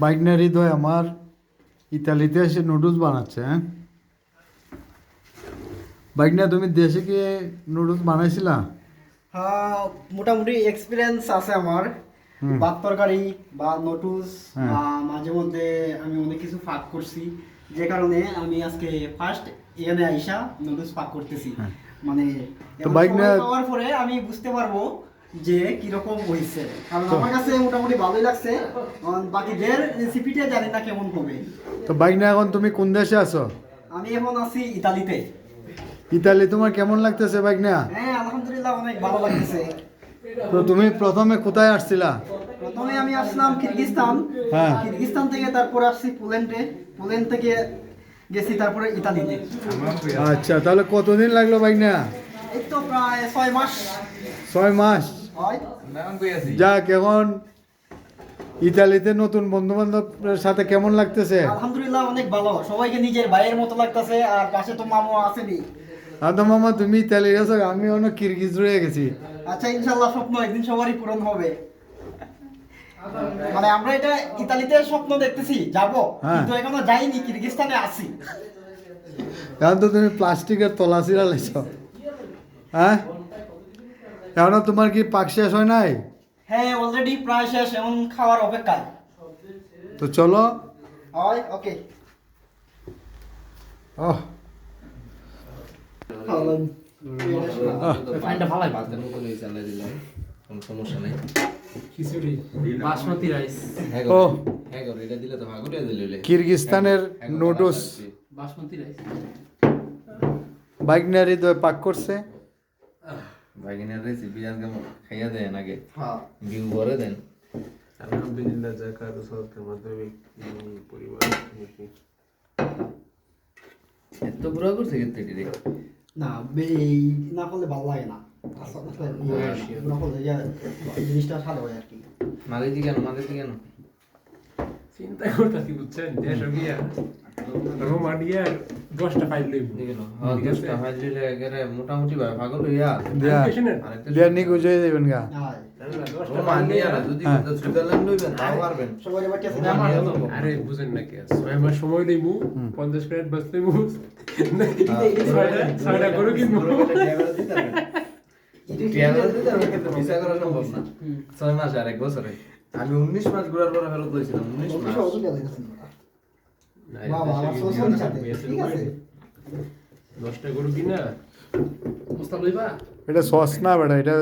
বাইকনা হৃদয় আমার ইতালিতে এসে নুডলস বানাচ্ছে হ্যাঁ? বাইকনা তুমি দেশে গিয়ে নুডলস বানাইছিলা? হ্যাঁ মোটামুটি এক্সপিরিয়েন্স আছে আমার। ভাত তরকারি বা নটুস হ্যাঁ। মাঝে মধ্যে আমি অনেক কিছু ফাঁক করছি। যে কারণে আমি আজকে ফার্স্ট এখানে আইসা নুডলস পাক করতেছি। হ্যাঁ। মানে তো বাইক নিয়ে- পরে আমি বুঝতে পারব যে কীরকম হয়েছে কারণ আমার কাছে মোটামুটি ভালোই লাগছে। বাকিদের রেসিপিটা জানি না কেমন হবে। তো বাইকনা এখন তুমি কোন দেশে আছো? আমি এখন আছি ইতালিতে। ইতালি তোমার কেমন লাগতেছে বাইকনা হ্যাঁ আলহামদুলিল্লাহ অনেক ভালো লাগতেছে। তো তুমি প্রথমে কোথায় আসছিলা? প্রথমে আমি আসলাম কিরগিস্তান। হ্যাঁ। কিরগিস্তান থেকে তারপর আসছি পোল্যান্ডে। পোল্যান্ড থেকে গেছি তারপরে ইতালিতে। আচ্ছা তাহলে কতদিন লাগল বাইকনা এই তো প্রায় ছয় মাস। ছয় মাস। যাক এখন ইতালিতে নতুন বন্ধু বান্ধবের সাথে কেমন লাগতেছে? আলহামদুলিল্লাহ অনেক ভালো। সবাইকে নিজের ভাইয়ের মতো লাগতেছে আর পাশে তো মামু আসেনি। আদা মামা তুমি ইতালি গেছো আমি অনেক কিরগিজ রয়ে গেছি। আচ্ছা ইনশাল্লাহ স্বপ্ন একদিন সবারই পূরণ হবে। মানে আমরা এটা ইতালিতে স্বপ্ন দেখতেছি যাব। হ্যাঁ। কিন্তু এখনও যাইনি কিরগিস্তানে আছি। এখন তো তুমি প্লাস্টিকের তলা ছিঁড়া হ্যাঁ? এখনও তোমার কি পাক শেষ হয় নাই? হ্যাঁ অলরেডি প্রায় শেষ এমন খাওয়ার অপেক্ষায় তো চলো। হয় ওকে ওহ। সমস্যা নেই। বাসমতি রাইস হ্যাঁ ও। হ্যাঁ এটা দিলে তো দিলে কিরগিস্তানের নুডলস বাসমতি রাইস বাইক নিয়ে হৃদয় পাক করছে। ভাগিনার রেসিপি আজকে খাইয়া দেন আগে। হ্যাঁ। ভিউ ভরে দেন। আলহামদুলিল্লাহ জাকাত সলাতের মাধ্যমে এই পরিবার এত বুড়া করছে কিন্তু রে। না বে- এই না করলে ভালো লাগে না। আসলে না করলে জিনিসটা ভালো হয় আর কি। মারিছি কেন মারিছি কেন? চিন্তা করতেছি বুঝছেন? দেশ গিয়া রোমানিয়া দশটা ফাইল লইব দেখে লো ঠিক আছে? দশটা হাজ দিলে একেবারে মোটামুটি ভাই পাগল হইয়া। দিয়া পেশেন্ট আরেকটা দিয়া নিকুজ হয়ে যাবেন গা। হ্যাঁ হ্যাঁ। আরে বুঝেন ছয় মাস সময় লইমু পঞ্চাশ মিনিট ছয়টা করে কিন্তু ভিসা করা সম্ভব না। ছয় মাস আর এক বছরে। আমি উনিশ মাস ঘোরার পরে ফেরত হয়েছিলাম উনিশ মাস। বাবা, আমার শ্বশুর সাথে, ঠিক আছে। দশটা গরু কিনা এটা সস না বেটা এটা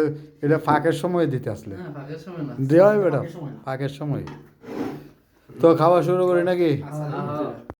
এটা ফাঁকের সময় দিতে আসলে। হ্যাঁ ভাগের সময় না। দেওয়া হয় বেটা ফাঁকের সময় তো খাওয়া শুরু করি নাকি?